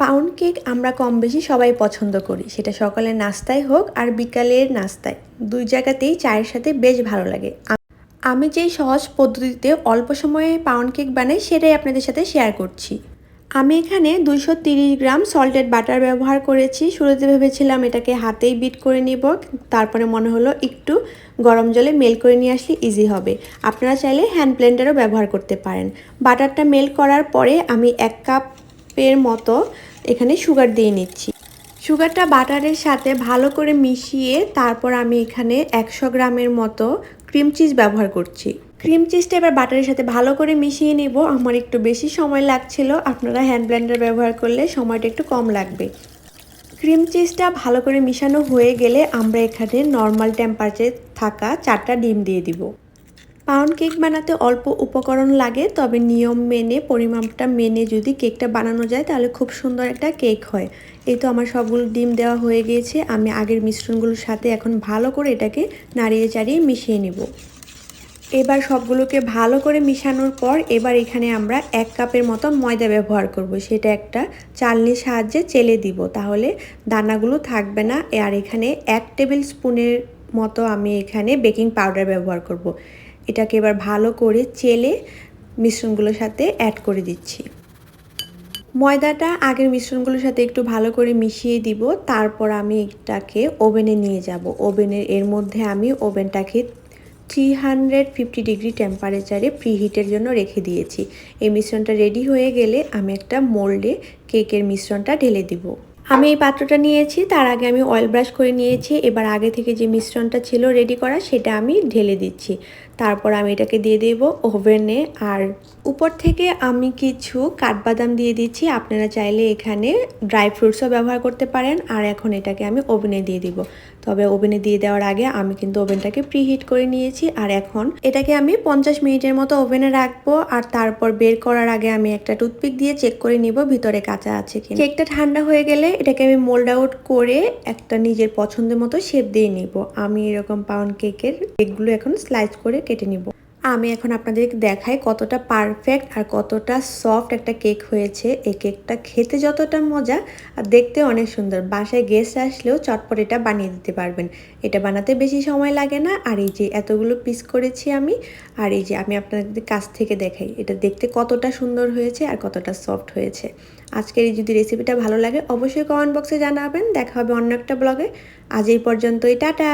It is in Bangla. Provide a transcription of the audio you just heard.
পাউন্ড কেক আমরা কম বেশি সবাই পছন্দ করি। সেটা সকালের নাস্তায় হোক আর বিকালের নাস্তায় দুই জায়গাতেই চায়ের সাথে বেশ ভালো লাগে। আমি যেই সহজ পদ্ধতিতে অল্প সময়ে পাউন্ড কেক বানাই, সেটাই আপনাদের সাথে শেয়ার করছি। আমি এখানে তিরিশ গ্রাম সল্টেড বাটার ব্যবহার করেছি। শুরুতে ভেবেছিলাম এটাকে হাতেই বিট করে নিব। তারপরে মনে হলো একটু গরম জলে মেল করে নিয়ে আসলে ইজি হবে। আপনারা চাইলে হ্যান্ড ব্লেন্ডারও ব্যবহার করতে পারেন। বাটারটা মেল করার পরে আমি এক কাপের মতো এখানে সুগার দিয়ে নিচ্ছি। সুগারটা বাটারের সাথে ভালো করে মিশিয়ে তারপর আমি এখানে একশো গ্রামের মতো ক্রিম চিজ ব্যবহার করছি। ক্রিম চিজটা এবার বাটারের সাথে ভালো করে মিশিয়ে নেব। আমার একটু বেশি সময় লাগছিল। আপনারা হ্যান্ড ব্লেন্ডার ব্যবহার করলে সময়টা একটু কম লাগবে। ক্রিম চিজটা ভালো করে মিশানো হয়ে গেলে আমরা এখানে নর্মাল টেম্পারেচারে থাকা চারটা ডিম দিয়ে দিব। পাউন্ড কেক বানাতে অল্প উপকরণ লাগে, তবে নিয়ম মেনে, পরিমাপটা মেনে যদি কেকটা বানানো যায়, তাহলে খুব সুন্দর একটা কেক হয়। এই তো আমার সবগুলো ডিম দেওয়া হয়ে গিয়েছে। আমি আগের মিশ্রণগুলোর সাথে এখন ভালো করে এটাকে নাড়িয়ে চাড়িয়ে মিশিয়ে নেব। এবার সবগুলোকে ভালো করে মিশানোর পর এবার এখানে আমরা এক কাপের মতো ময়দা ব্যবহার করব। সেটা একটা চালনির সাহায্যে চেলে দিব। তাহলে দানাগুলো থাকবে না। আর এখানে এক টেবিল স্পুনের মতো আমি এখানে বেকিং পাউডার ব্যবহার করব। এটাকে এবার ভালো করে চেলে মিশ্রণগুলোর সাথে অ্যাড করে দিচ্ছি। ময়দাটা আগের মিশ্রণগুলোর সাথে একটু ভালো করে মিশিয়ে দিব, তারপর আমি এটাকে ওভেনে নিয়ে যাব। ওভেনের এর মধ্যে আমি ওভেনটাকে থ্রি হান্ড্রেড ফিফটি ডিগ্রি টেম্পারেচারে প্রিহিটের জন্য রেখে দিয়েছি। এই মিশ্রণটা রেডি হয়ে গেলে আমি একটা মোল্ডে কেকের মিশ্রণটা ঢেলে দিব। আমি এই পাত্রটা নিয়েছি, তার আগে আমি অয়েল ব্রাশ করে নিয়েছি, এবার আগে থেকে যে মিশ্রণটা ছিল রেডি করা সেটা আমি ঢেলে দিচ্ছি। তারপর আমি এটাকে দিয়ে দেব ওভেনে আর উপর থেকে আমি কিছু কাঠবাদাম দিয়ে দিচ্ছি, আপনারা চাইলে এখানে ড্রাই ফ্রুটসও ব্যবহার করতে পারেন, আর এখন এটাকে আমি ওভেনে দিয়ে দিব। তবে ওভেনে দিয়ে দেওয়ার আগে আমি কিন্তু ওভেনটাকে প্রিহিট করে নিয়েছি, আর এখন এটাকে আমি পঞ্চাশ মিনিটের মতো ওভেনে রাখব, আর তারপর বের করার আগে আমি একটা টুথপিক দিয়ে চেক করে নিব ভিতরে কাঁচা আছে কি কেকটা ঠান্ডা হয়ে গেলে এটাকে আমি মোল্ড আউট করে একটা নিজের পছন্দের মতো শেপ দিয়ে নিব। আমি এরকম পাউন্ড কেকের কেকগুলো এখন স্লাইস করে কেটে নিব। আমি এখন আপনাদেরকে দেখাই কতটা পারফেক্ট আর কতটা সফট একটা কেক হয়েছে। এই কেকটা খেতে যতটা মজা আর দেখতে অনেক সুন্দর। বাসায় গেস্ট আসলেও চটপট এটা বানিয়ে দিতে পারবেন। এটা বানাতে বেশি সময় লাগে না। আর এই যে এতগুলো পিস করেছি আমি, আর এই যে আমি আপনাদের কাছ থেকে দেখাই। এটা দেখতে কতটা সুন্দর হয়েছে আর কতটা সফট হয়েছে। আজকের এই যদি রেসিপিটা ভালো লাগে, অবশ্যই কমেন্ট বক্সে জানাবেন। দেখা হবে অন্য একটা ব্লগে আজ এই পর্যন্তই, টাটা!